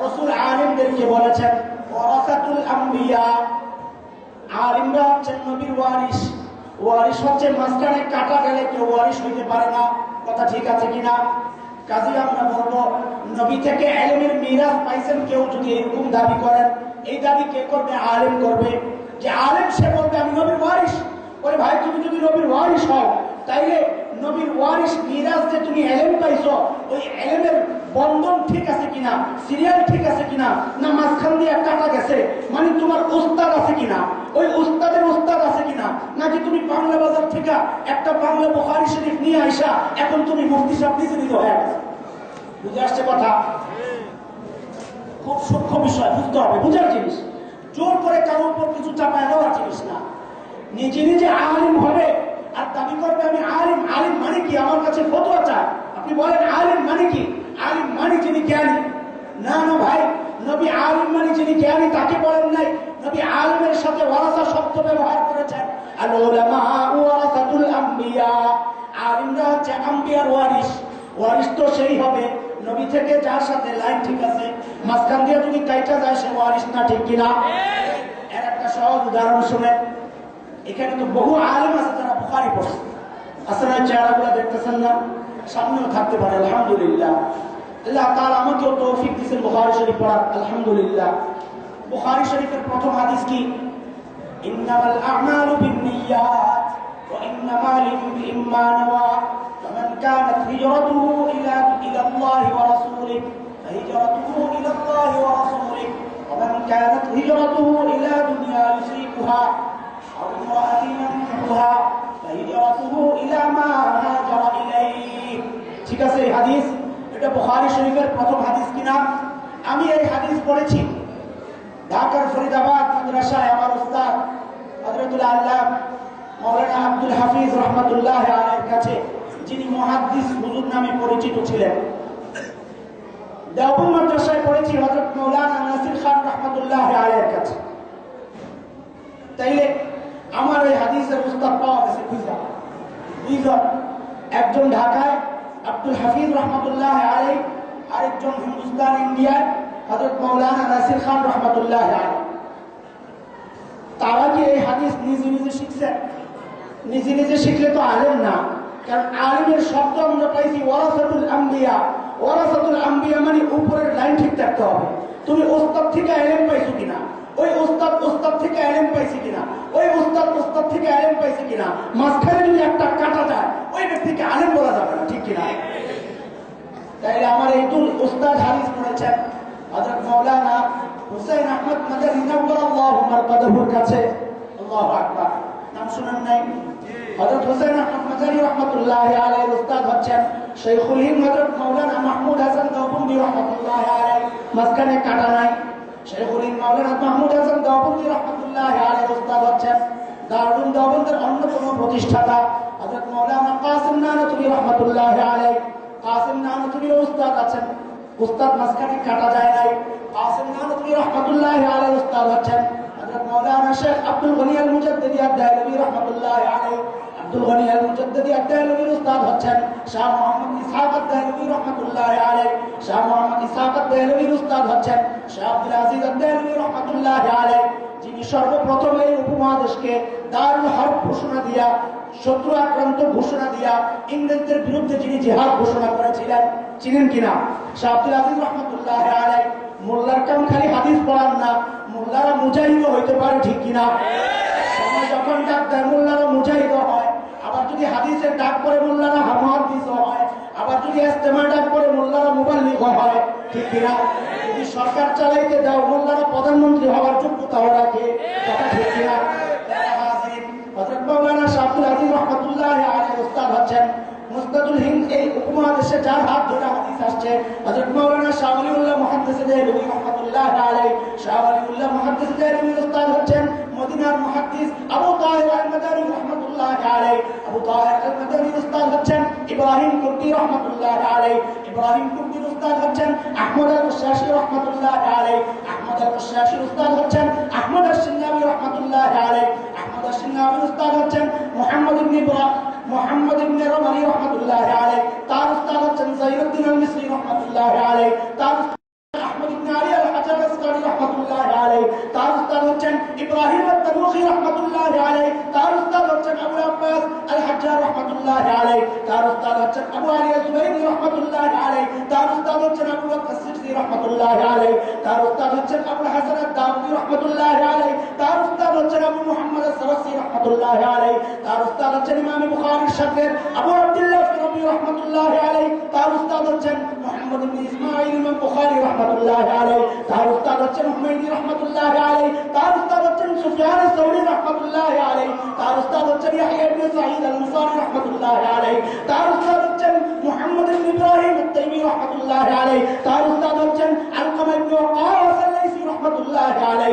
রসুল আলিমদেরকে বলেছেন ওয়ারাসাতুল আম্বিয়া আলিমরা হচ্ছেন নবীর হচ্ছে মাঝখানে কাটা গেলে কেউ ওয়ারিস হইতে পারে না কথা ঠিক আছে কিনা কাজে আমরা বলব, নবী থেকে আলমের মিরাজ পাইছেন কেউ যদি এরকম দাবি করেন, এই দাবি কে করবে? আলেম করবে। যে আলেম সে বলবে, আমি নবীর ওয়ারিস ওরে ভাই, তুমি যদি নবীর ওয়ারিস হও তাইলে নবীর ওয়ারিস মিরাজ যে তুমি এলেম পাইছো, ওই এলেমের বন্ধন ঠিক আছে কিনা? সিরিয়াল ঠিক আছে কিনা? না মাঝখান দিয়ে কাটা গেছে মানে তোমার উস্তাদ আছে কিনা? ওই উস্তাদের উস্তাদ আছে কিনা? নাকি তুমি বাংলা বাজার থেকে একটা বাংলা বোখারি শরীফ নিয়ে আইসা, এখন তুমি মুফতি সাহেব নিজে নিজে হয়ে গেছে? বুঝে আসছে কথা? খুব সূক্ষ্ম বিষয়, বুঝতে হবে, বুঝার জিনিস। জোর করে কারোর উপর কিছু চাপায় দেওয়ার জিনিস না। নিজে নিজে আলিম হবে আর দাবি করবে আমি আলিম আলিম মানে কি? আমার কাছে ফতোয়া চায় আপনি বলেন, আলিম মানে কি? আলিম মানে যিনি জ্ঞানী। না না ভাই, নবী আলিম মানে যিনি জ্ঞানী, তাকে বলেন নাই। নবী আলিমের সাথে ওয়ারাসা শব্দ ব্যবহার করেছেন। আল উলামা ওয়ারাসাতুল আম্বিয়া। আলিমরা হচ্ছে আম্বিয়ার ওয়ারিস ওয়ারিস তো সেই হবে। নবী থেকে যার সাথে লাইন ঠিক আছে, মাঝখান দিয়ে যদি কাইটা যায়, সে ওয়ারিস না, ঠিক কিনা? এর একটা সহজ উদাহরণ শুনে এখানে তো বহু আলেম আছে যারা বুখারি পড়ছে আছে না চেহারাগুলো দেখতেছেন না সামনেও থাকতে পারে আলহামদুলিল্লাহ আল্লাহ তাআলা আমাকেও তৌফিক দিয়েছেন বুখারী শরীফ পড়ার আলহামদুলিল্লাহ বুখারী শরীফের প্রথম হাদিস কি ইন্নামাল আ'মালু বিন্নিয়াত ওয়া ইন্নামা লিকুল্লি মা নাওয়া فمن كانت هجرته إلى إلى الله ورسوله فهجرته إلى الله ورسوله ومن كانت هجرته إلى دنيا يصيبها أو امرأة ينكحها فهجرته إلى ما هاجر إليه ঠিক আছে এই হাদিস এটা বুখারী শরীফের প্রথম হাদিস কিনা আমি এই হাদিস পড়েছি ঢাকার ফরিদাবাদ মাদ্রাসায় আমার উস্তাদ হযরতুল আল্লাহ মাওলানা আব্দুল হাফিজ রহমাতুল্লাহ আলাইহির কাছে যিনি মুহাদ্দিস হুজুর নামে পরিচিত ছিলেন দেওবন্দ মাদ্রাসায় পড়েছি হযরত মাওলানা নাসির খান রহমাতুল্লাহ আলাইহির কাছে তাইলে আমার এই হাদিসের উস্তাদ পাওয়া গেছে খুঁজা দুইজন একজন ঢাকায় আব্দুল হাফিজ রহমতুল্লাহ আলাই আরেকজন হিন্দুস্তান ইন্ডিয়ায় হজরত মৌলানা নাসির খান রহমতুল্লাহ আলাই তারা কি এই হাদিস নিজে নিজে শিখছেন নিজে নিজে শিখলে তো আলেম না। কারণ আলিমের শব্দ আমরা পাইছি ওয়ারাসাতুল আম্বিয়া। ওয়ারাসাতুল আম্বিয়া মানে উপরের লাইন ঠিক থাকতে হবে। তুমি ওস্তাদ থেকে আলেম পাইছো কিনা? ওই ওস্তাদ ওস্তাদ থেকে আলেম পাইছে কিনা? ওই ওস্তাদ ওস্তাদ থেকে আলেম পাইছে কিনা? মাঝখানে যদি একটা কাটা যায়, ওই ব্যক্তিকে আলেম বলা যাবে না, ঠিক কিনা? তাইলে আমার এই দুল পড়েছেন হযরত মাওলানা হুসাইন আহমদ মারকাদাহুর কাছে, আল্লাহু আকবার, নাম শুনেন নাই? হযরত হুসাইন আহমদ রাহমাতুল্লাহ আলাইহির উস্তাদ হচ্ছেন শেখুল হিন্দ মাওলানা মাহমুদ হাসান দেওবন্দি রাহমাতুল্লাহ কাটা নাই। শেখুল মাওলানা মাহমুদ হাসান দেওবন্দি রাহমাতুল্লাহ উস্তাদ হচ্ছেন। দারুল দেওবন্দের অন্যতম প্রতিষ্ঠাতা হযরত মাওলানা কাসিম নানতুবি রাহমাতুল্লাহ আলাইহি। কাসিম নানতুবির উস্তাদ আছেন। উস্তাদ মাঝখানে কাটা যায় নাই। কাসিম নানতুবি রাহমাতুল্লাহ আলাইহি উস্তাদ হচ্ছেন। শেখ আব্দুল গনি আল মুজাদ্দিদি আব্দুল গনি আল মুজাদ্দিদি উস্তাদ হচ্ছেন শাহ মোহাম্মদ ইসহাক শাহ মোহাম্মদ ইসহাক উস্তাদ হচ্ছেন শাহ আব্দুল আজিজ যিনি সর্বপ্রথম এই উপমহাদেশকে দারুল হরব ঘোষণা দিয়া, শত্রু আক্রান্ত ঘোষণা দিয়া, ইংরেজদের বিরুদ্ধে যিনি জেহাদ ঘোষণা করেছিলেন, চিনেন কিনা? শাহ আব্দুল আজিজ রহমতুল্লাহ আলাই মোল্লার কাম খালি হাদিস পড়ান হইতে পারে ঠিক কিনা? যখন ডাক দেয় মোল্লারা মুজাহিদ হয়, আবার যদি হাদিসের ডাক করে মোল্লারা হামহাদিস হয়, আবার যদি ইস্তেমা ডাক করে মোল্লারা মুবাল্লিগ হয়, ঠিক কিনা? যদি সরকার চালাইতে দাও, মোল্লারা প্রধানমন্ত্রী হওয়ার যোগ্যতাও রাখে কথা ঠিক কিনা? হচ্ছেন। মুস্তাদুল উপমহাদেশে যার হাত ধরে হাদিস আসছে। হযরত মাওলানা শাহ ওলিউল্লাহ মুহাদ্দিস দেহলভী রহমাতুল্লাহ আহমদ আল আহমদ আল উস্তাদ হচ্ছেন মোহাম্মদ ইবনে ইব্রাহিম মোহাম্মদ ইবনে রমানি তার উস্তাদ হচ্ছেন জাইরুদ্দিন আল মিসরি রহমতুল্লাহ আলাই তার উস্তাদ আহমদ ইবনে আলী আল হাজার আসকারি রহমতুল্লাহ আলাই তার উস্তাদ হচ্ছেন ইব্রাহিম তানুখি রহমতুল্লাহ আলাই তার উস্তাদ হচ্ছেন আবু আব্বাস আল হাজ্জার রহমতুল্লাহ আলাই তার উস্তাদ হচ্ছেন আবু আলী জুবাইরি রহমতুল্লাহ আলাই তার উস্তাদ হচ্ছেন আবু বকর সিদ্দিক রহমতুল্লাহ আলাই তার উস্তাদ হচ্ছেন আবু হাসান আদ-দাউদি রহমতুল্লাহ আলাই তার হচ্ছেন আবু মুহাম্মদ আল সারাসি রহমতুল্লাহ আলাই তার উস্তাদ হচ্ছেন ইমাম বুখারীর শাগির আবু আব্দুল্লাহ ফিরবি রহমতুল্লাহ আলাই তার উস্তাদ হচ্ছেন মুহাম্মদ ইবনে ইসমাঈল ইমাম বুখারী রহমতুল্লাহ আলাই তার উস্তাদ হচ্ছেন হুমায়ুনি রহমতুল্লাহ আলাই তার উস্তাদ হচ্ছেন সুফিয়ান আস-সাউরি রহমতুল্লাহ আলাই তার উস্তাদ হচ্ছেন ইয়াহইয়া ইবনে সাঈদ আল-মুসারি রহমতুল্লাহ আলাই তার উস্তাদ হচ্ছেন মুহাম্মদ ইবনে ইব্রাহিম আত-তাইমি রহমতুল্লাহ আলাই তার উস্তাদ হচ্ছেন আলকামা ইবনে ওয়াকাস আল-লাইসি রহমতুল্লাহ আলাই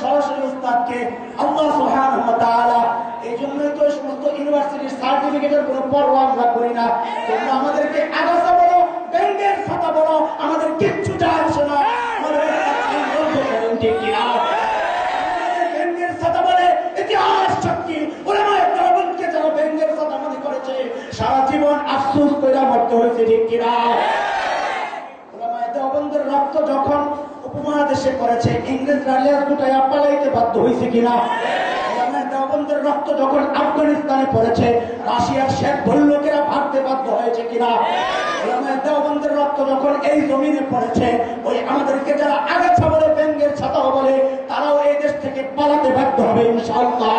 সরাসরি উস্তাদকে আল্লাহ সুহান এই জন্যই তো সমস্ত ইউনিভার্সিটির সার্টিফিকেটের কোনো পরোয়া আমরা করি না। আমাদেরকে আগাছা বলো, ব্যাংকের খাতা বলো, আমাদের কিচ্ছু যাচ্ছে না। ঠিক কিনা আমাদের ব্যাংকের খাতা বলে ইতিহাস সাক্ষী ওলামায়ে কেরামকে যারা ব্যাংকের খাতা মনে করেছে সারা জীবন আফসোস কইরা মরতে হয়েছে ঠিক কিনা ওলামায়ে দেওবন্দের রক্ত যখন উপমহাদেশে করেছে, ইংরেজরা লেজ দুটাই পালাইতে বাধ্য হয়েছে কিনা? রক্ত যখন আফগানিস্তানে পড়েছে, রাশিয়ার শেখ ভল্লুকেরা ভাবতে বাধ্য হয়েছে কিনা? দেওবন্দের রক্ত যখন এই জমিনে পড়েছে, ওই আমাদেরকে যারা আগাছা বলে ব্যাঙ্গের ছাতা বলে, তারাও এই দেশ থেকে পালাতে বাধ্য হবে, ইনশাআল্লাহ।